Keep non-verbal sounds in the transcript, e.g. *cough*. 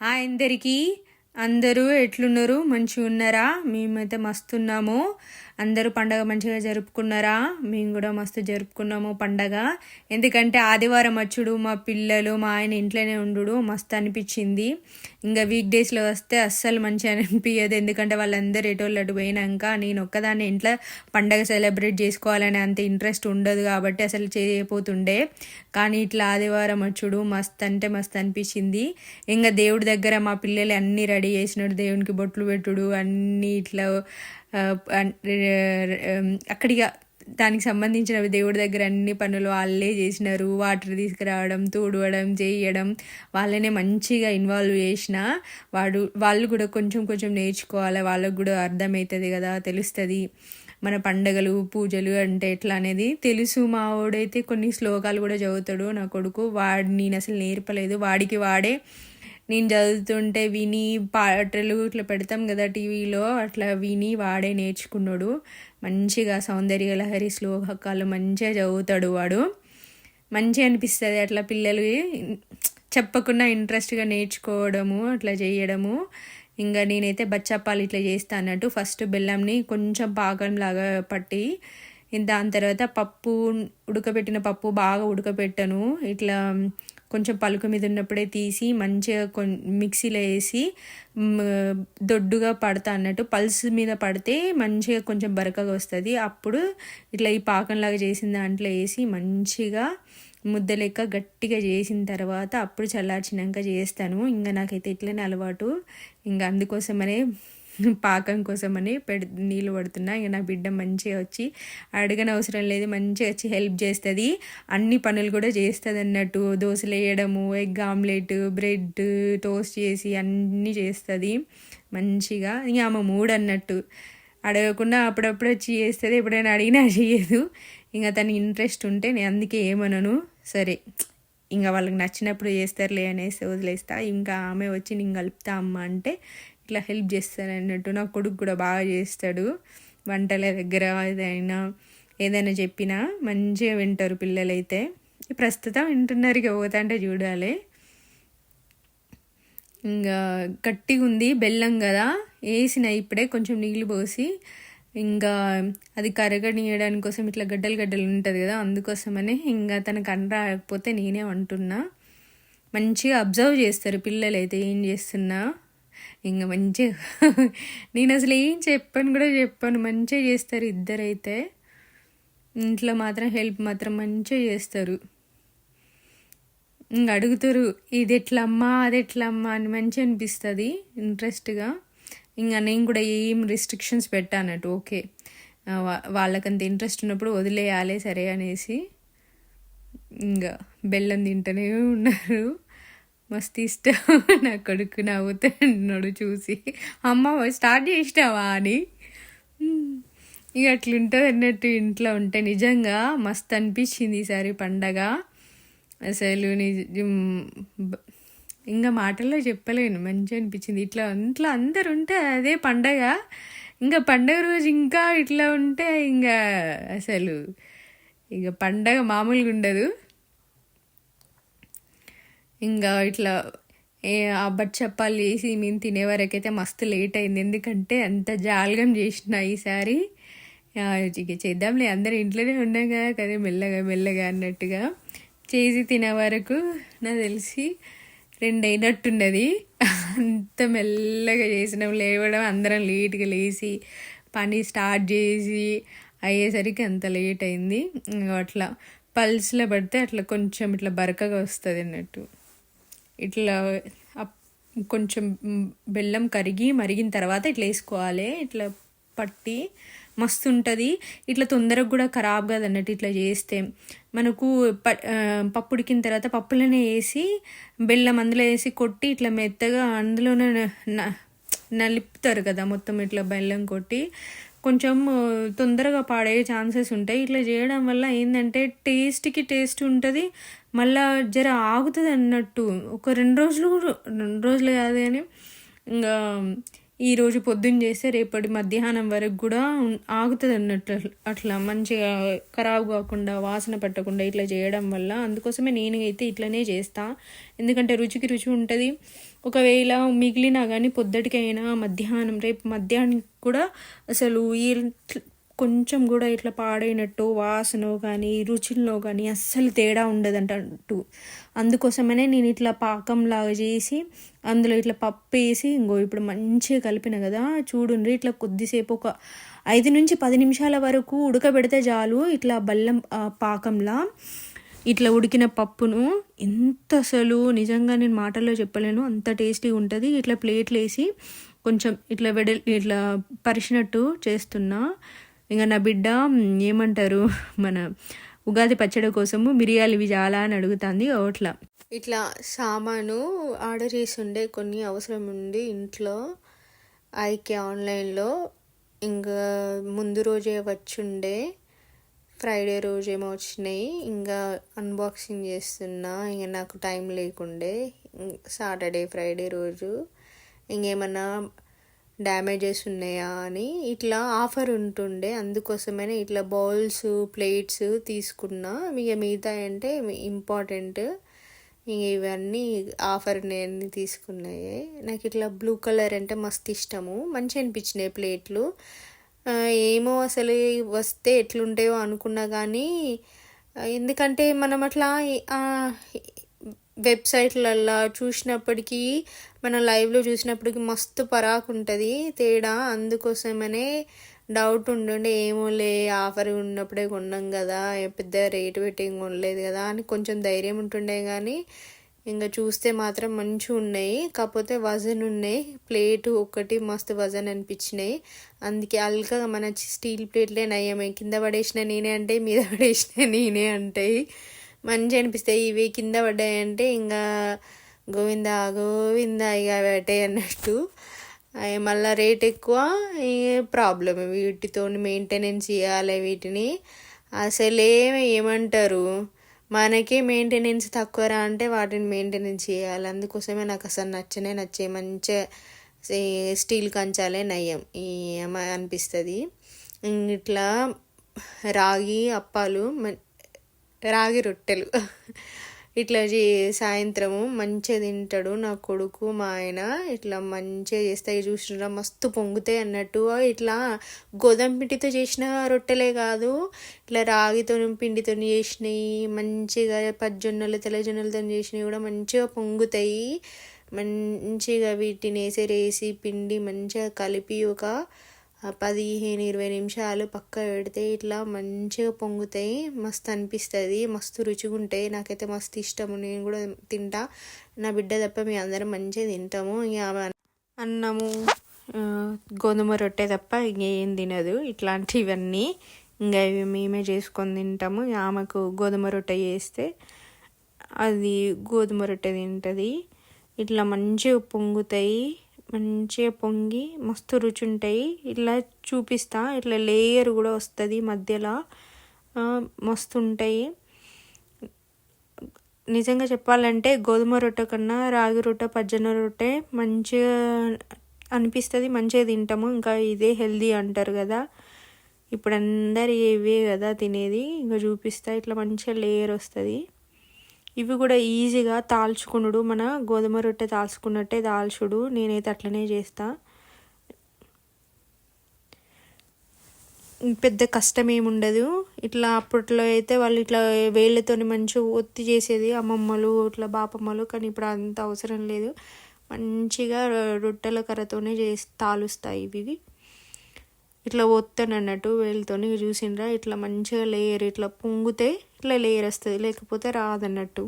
Hi అందరికీ. అందరూ ఎట్లున్నారు? మంచిగా ఉన్నారా మేమైతే మస్తున్నాము. అందరూ పండగ మంచిగా జరుపుకున్నారా? మేము కూడా మస్తు జరుపుకున్నాము పండగ. ఎందుకంటే ఆదివారం వచ్చుడు మా పిల్లలు మా ఆయన ఇంట్లోనే ఉండు మస్తు అనిపించింది. ఇంకా వీక్ డేస్లో వస్తే అస్సలు మంచిగా అనిపించదు ఎందుకంటే వాళ్ళందరూ ఎటోళ్ళు అటు పోయినాక నేను ఒక్కదాన్ని ఇంట్లో పండగ సెలబ్రేట్ చేసుకోవాలనే అంత ఇంట్రెస్ట్ ఉండదు కాబట్టి అసలు చేయపోతుండే కానీ ఇట్లా ఆదివారం వచ్చుడు మస్తు అంటే మస్తు అనిపించింది. ఇంకా దేవుడి దగ్గర మా పిల్లలు అన్నీ రెడీ చేసినాడు. దేవునికి బొట్లు పెట్టుడు అన్నీ ఇట్లా అక్కడిగా దానికి సంబంధించిన దేవుడి దగ్గర అన్ని పనులు వాళ్ళే చేసినారు. వాటర్ తీసుకురావడం తూడవడం చేయడం. వాళ్ళనే మంచిగా ఇన్వాల్వ్ చేసిన వాడు వాళ్ళు కూడా కొంచెం కొంచెం నేర్చుకోవాలి. వాళ్ళకు కూడా అర్థమవుతుంది కదా తెలుస్తుంది. మన పండగలు పూజలు అంటే ఎట్లా అనేది తెలుసు. మా వాడైతే కొన్ని శ్లోకాలు కూడా చదువుతాడు నా కొడుకు. వాడు నేను అసలు నేర్పలేదు. వాడికి వాడే నేను చదువుతుంటే విని పాటలు ఇట్లా పెడతాం కదా టీవీలో అట్లా విని వాడే నేర్చుకున్నాడు. మంచిగా సౌందర్య లహరి శ్లోకాలు మంచిగా చదువుతాడు వాడు. మంచిగా అనిపిస్తుంది అట్లా పిల్లలు చెప్పకుండా ఇంట్రెస్ట్గా నేర్చుకోవడము అట్లా చేయడము. ఇంకా నేనైతే బచ్చాపాలు ఇట్లా చేస్తా అన్నట్టు ఫస్ట్ బెల్లంని కొంచెం పాకంలాగా పట్టి దాని తర్వాత పప్పు ఉడకబెట్టిన పప్పు బాగా ఉడకబెట్టను. ఇట్లా కొంచెం పలుకు మీద ఉన్నప్పుడే తీసి మంచిగా కొం మిక్సీలో వేసి దొడ్డుగా పడతా అన్నట్టు. పల్స్ మీద పడితే మంచిగా కొంచెం బరకగా వస్తుంది. అప్పుడు ఇట్లా ఈ పాకంలాగా చేసిన దాంట్లో వేసి మంచిగా ముద్ద లెక్క గట్టిగా చేసిన తర్వాత అప్పుడు చల్లార్చినాక చేస్తాను. ఇంకా నాకైతే ఇట్లనే అలవాటు. ఇంకా అందుకోసమనే పాకం కోసమని పెడ్ నీళ్ళు పడుతున్నా. ఇక నా బిడ్డ మంచిగా వచ్చి అడగని అవసరం లేదు. మంచిగా వచ్చి హెల్ప్ చేస్తుంది. అన్ని పనులు కూడా చేస్తుంది అన్నట్టు. దోశలు వేయడము ఎగ్ ఆమ్లెట్ బ్రెడ్ టోస్ట్ చేసి అన్నీ చేస్తుంది. మంచిగా. ఇక ఆమె మూడు అన్నట్టు. అడగకుండా అప్పుడప్పుడు వచ్చి చేస్తుంది. ఎప్పుడైనా అడిగినా చేయదు. ఇంకా తన ఇంట్రెస్ట్ ఉంటే నేను అందుకే ఏమనను. సరే. ఇంకా వాళ్ళకి నచ్చినప్పుడు చేస్తారులే అనేసి వదిలేస్తా. ఇంకా ఆమె వచ్చి నేను కలుపుతా అమ్మ అంటే ఇట్లా హెల్ప్ చేస్తాను అన్నట్టు. నా కొడుకు కూడా బాగా చేస్తాడు. వంటల దగ్గర ఏదైనా ఏదైనా చెప్పినా మంచిగా వింటారు పిల్లలైతే. ప్రస్తుతం వింటున్నారు ఇక పోతా చూడాలి. ఇంకా గట్టిగా ఉంది బెల్లం కదా. వేసిన ఇప్పుడే కొంచెం నీళ్ళు పోసి ఇంకా అది కరగనీయడానికి కోసం ఇట్లా గడ్డలు గడ్డలు ఉంటుంది కదా అందుకోసమని ఇంకా తనకు అన్న రాకపోతే నేనే అంటున్నా మంచిగా అబ్జర్వ్ చేస్తారు పిల్లలు అయితే ఏం చేస్తున్నా. ఇంకా మంచిగా *laughs* నేను అసలు ఏం చెప్పాను కూడా చెప్పాను. మంచిగా చేస్తారు ఇద్దరైతే. ఇంట్లో మాత్రం హెల్ప్ మాత్రం మంచిగా చేస్తారు. ఇంక అడుగుతారు ఇది ఎట్లమ్మా అది ఎట్లమ్మా అని మంచిగా అనిపిస్తుంది ఇంట్రెస్ట్గా. ఇంకా నేను కూడా ఏం రిస్ట్రిక్షన్స్ పెట్టానట్టు ఓకే వాళ్ళకంత ఇంట్రెస్ట్ ఉన్నప్పుడు వదిలేయాలి సరే అనేసి. ఇంకా బెల్లం తింటూనే ఉన్నారు. మస్తు ఇష్టం. *laughs* నా కొడుకు నవ్వుతున్నాడు చూసి. అమ్మ స్టార్ట్ చేసినావా అని. ఇక అట్లుంటుంది అన్నట్టు ఇంట్లో ఉంటే నిజంగా మస్తు అనిపించింది ఈసారి పండగ. అసలు నిజం ఇంకా మాటల్లో చెప్పలేను. మంచిగా అనిపించింది. ఇట్లా ఇంట్లో అందరు ఉంటే అదే పండగ. ఇంకా పండగ రోజు ఇంకా ఇట్లా ఉంటే ఇంకా అసలు ఇక పండగ మామూలుగా ఉండదు. ఇంకా ఇట్లా ఏ ఆ బచ్చప్పాలు మేము తినే వరకైతే మస్తు లేట్ అయింది. ఎందుకంటే అంత జాలగం చేసిన ఈసారి ఇక చేద్దాంలే అందరు ఇంట్లోనే ఉన్నాం కదా కదా మెల్లగా మెల్లగా అన్నట్టుగా. చేసి తినే వరకు నాకు తెలిసి రెండు అయినట్టున్నది అంత మెల్లగా చేసినాం లేవడం అందరం లేట్గా లేచి పని స్టార్ట్ చేసి అయ్యేసరికి అంత లేట్ అయింది. ఇంకా అట్లా పల్స్లో పడితే అట్లా కొంచెం ఇట్లా బరకగా వస్తుంది అన్నట్టు. ఇట్లా అప్- కొంచెం బెల్లం కరిగి మరిగిన తర్వాత ఇట్లా వేసుకోవాలి. ఇట్లా పట్టి మస్తు ఉంటుంది. ఇట్లా తొందరగా కూడా ఖరాబ్ కాదు అన్నట్టు ఇట్లా చేస్తే. మనకు ప పప్పు ఉడికిన తర్వాత పప్పులోనే వేసి బెల్లం అందులో వేసి కొట్టి ఇట్లా మెత్తగా అందులోనే నలుపుతారు కదా మొత్తం ఇట్లా బెల్లం కొట్టి. కొంచెం తొందరగా పాడే ఛాన్సెస్ ఉంటాయి. ఇట్లా చేయడం వల్ల ఏంటంటే టేస్ట్కి టేస్ట్ ఉంటుంది. మళ్ళా జర ఆగుతుంది అన్నట్టు ఒక రెండు రోజులు కూడా రెండు రోజులు కాదు కానీ ఇంకా ఈరోజు పొద్దున్న చేస్తే రేపటి మధ్యాహ్నం వరకు కూడా ఆగుతుంది అన్నట్టు అట్లా మంచిగా ఖరాబ్ కాకుండా వాసన పెట్టకుండా ఇట్లా చేయడం వల్ల అందుకోసమే నేను అయితే ఇట్లనే చేస్తా. ఎందుకంటే రుచికి రుచి ఉంటుంది. ఒకవేళ మిగిలినా కానీ పొద్దుటికైనా మధ్యాహ్నం రేపు మధ్యాహ్నం కూడా అసలు ఈ కొంచెం కూడా ఇట్లా పాడైనట్టు వాసన కానీ రుచుల్లో కానీ అస్సలు తేడా ఉండదంటూ అందుకోసమనే నేను ఇట్లా పాకంలాగా చేసి అందులో ఇట్లా పప్పు వేసి ఇంకో ఇప్పుడు మంచిగా కలిపిన కదా చూడండి ఇట్లా కొద్దిసేపు ఒక ఐదు నుంచి పది నిమిషాల వరకు ఉడకబెడితే చాలు ఇట్లా బల్లం పాకంలా. ఇట్లా ఉడికిన పప్పును ఎంత అసలు నిజంగా నేను మాటల్లో చెప్పలేను అంత టేస్టీగా ఉంటుంది. ఇట్లా ప్లేట్లు వేసి కొంచెం ఇట్లా వెడ ఇట్లా పరిచినట్టు చేస్తున్నా. ఇంకా నా బిడ్డ ఏమంటారు మన ఉగాది పచ్చడి కోసము మిరియాలు ఇవి చాలా అని అడుగుతుంది అట్లా ఇట్లా సామాను ఆర్డర్ చేసి ఉండే కొన్ని అవసరం ఉంది ఇంట్లో ఐకే ఆన్లైన్లో ఇంకా ముందు రోజే వచ్చుండే ఫ్రైడే రోజేమో వచ్చినాయి ఇంకా అన్బాక్సింగ్ చేస్తున్నా ఇంకా నాకు టైం లేకుండే సాటర్డే ఫ్రైడే రోజు ఇంకేమన్నా డ్యామేజెస్ ఉన్నాయా అని ఇట్లా ఆఫర్ ఉంటుండే. అందుకోసమనే ఇట్లా బౌల్స్ ప్లేట్స్ తీసుకున్నా. ఇక మిగతా అంటే ఇంపార్టెంట్. ఇంక ఇవన్నీ ఆఫర్ నేను తీసుకున్నాయి. నాకు ఇట్లా బ్లూ కలర్ అంటే మస్తు ఇష్టము. మంచి అనిపించినాయి ప్లేట్లు. ఏమో అసలు వస్తే ఎట్లుంటాయో అనుకున్నా కానీ ఎందుకంటే మనం అట్లా వెబ్సైట్లల్లో చూసినప్పటికీ మనం లైవ్లో చూసినప్పటికీ మస్తు పరాకు ఉంటుంది తేడా. అందుకోసమనే డౌట్ ఉంటుండే ఏమోలే ఆఫర్ ఉన్నప్పుడే కొన్నాం కదా పెద్ద రేటు పెట్టి కొనలేదు కదా అని కొంచెం ధైర్యం ఉంటుండే కానీ ఇంకా చూస్తే మాత్రం మంచిగా ఉన్నాయి కాకపోతే వజన్ ఉన్నాయి. ప్లేట్ ఒకటి మస్తు వజన్ అనిపించినాయి అందుకే అల్కగా మన స్టీల్ ప్లేట్లే నయ్యమే. కింద పడేసిన నేనే అంటే మీద పడేసిన నేనే అంటాయి. మంచి అనిపిస్తాయి. ఇవి కింద పడ్డాయంటే ఇంకా గోవింద గోవింద ఇక పెట్టాయి అన్నట్టు. అవి మళ్ళీ రేట్ ఎక్కువ ప్రాబ్లం వీటితో మెయింటెనెన్స్ చేయాలి వీటిని. అసలేమి ఏమంటారు? మనకే మెయింటెనెన్స్ తక్కువరా అంటే వాటిని మెయింటెనెన్స్ చేయాలి. అందుకోసమే నాకు అసలు నచ్చనే నచ్చే మంచిగా స్టీల్ కంచాలే నయ్యం. ఈ అనిపిస్తుంది. ఇట్లా రాగి అప్పాలు రాగి రొట్టెలు. ఇట్లా చే సాయంత్రము మంచిగా తింటాడు నా కొడుకు మా ఆయన. ఇట్లా మంచిగా చేస్తాయి చూసినా మస్తు పొంగుతాయి అన్నట్టు. ఇట్లా గోధుమ పిండితో చేసిన రొట్టెలే కాదు. ఇట్లా రాగితో పిండితో చేసినవి మంచిగా పజ్జొన్నలు తెల్లజొన్నలతో చేసినవి కూడా మంచిగా పొంగుతాయి. మంచిగా వీటిని వేసి పిండి మంచిగా కలిపి ఒక పదిహేను ఇరవై నిమిషాలు పక్క పెడితే ఇట్లా మంచిగా పొంగుతాయి. మస్తు అనిపిస్తుంది. మస్తు రుచిగా ఉంటాయి. నాకైతే మస్తు ఇష్టము. నేను కూడా తింటా. నా బిడ్డ తప్ప మేము అందరం మంచిగా తింటాము. ఇక అన్నము గోధుమ రొట్టె తప్ప ఇంకేం తినదు. ఇట్లాంటివన్నీ ఇంకా ఇవి మేమే చేసుకొని తింటాము. ఆమెకు గోధుమ రొట్టె చేస్తే అది గోధుమ రొట్టె తింటుంది. ఇట్లా మంచిగా పొంగుతాయి. మంచిగా పొంగి మస్తు రుచి ఉంటాయి ఇట్లా చూపిస్తా. ఇట్లా లేయర్ కూడా వస్తుంది మధ్యలో. మస్తు ఉంటాయి నిజంగా చెప్పాలంటే గోధుమ రొట్టె కన్నా రాగి రొట్టె పజ్జన రొట్టె మంచిగా అనిపిస్తుంది. మంచిగా తింటాము. ఇంకా ఇదే హెల్దీ అంటారు కదా. ఇప్పుడు అందరు ఇవే కదా తినేది. ఇంకా చూపిస్తా. ఇట్లా మంచిగా లేయర్ వస్తుంది. ఇవి కూడా ఈజీగా తాల్చుకునుడు మన గోధుమ రొట్టె తాల్చుకున్నట్టే తాల్చుడు. నేనైతే అట్లనే చేస్తా. పెద్ద కష్టం ఏముండదు ఇట్లా అప్పట్లో అయితే వాళ్ళు ఇట్లా వేళ్ళతోని మంచిగా ఒత్తి చేసేది అమ్మమ్మలు ఇట్లా బాపమ్మలు కానీ ఇప్పుడు అంత అవసరం లేదు. మంచిగా రొట్టెల కర్రతోనే చేసి తాలుస్తాయి ఇవి. ఇట్లా పోతాను అన్నట్టు వేళ్ళతోని చూసిండ్రా ఇట్లా మంచిగా లేయర్ ఇట్లా పొంగితే ఇట్లా లేయర్ వస్తుంది లేకపోతే రాదన్నట్టు.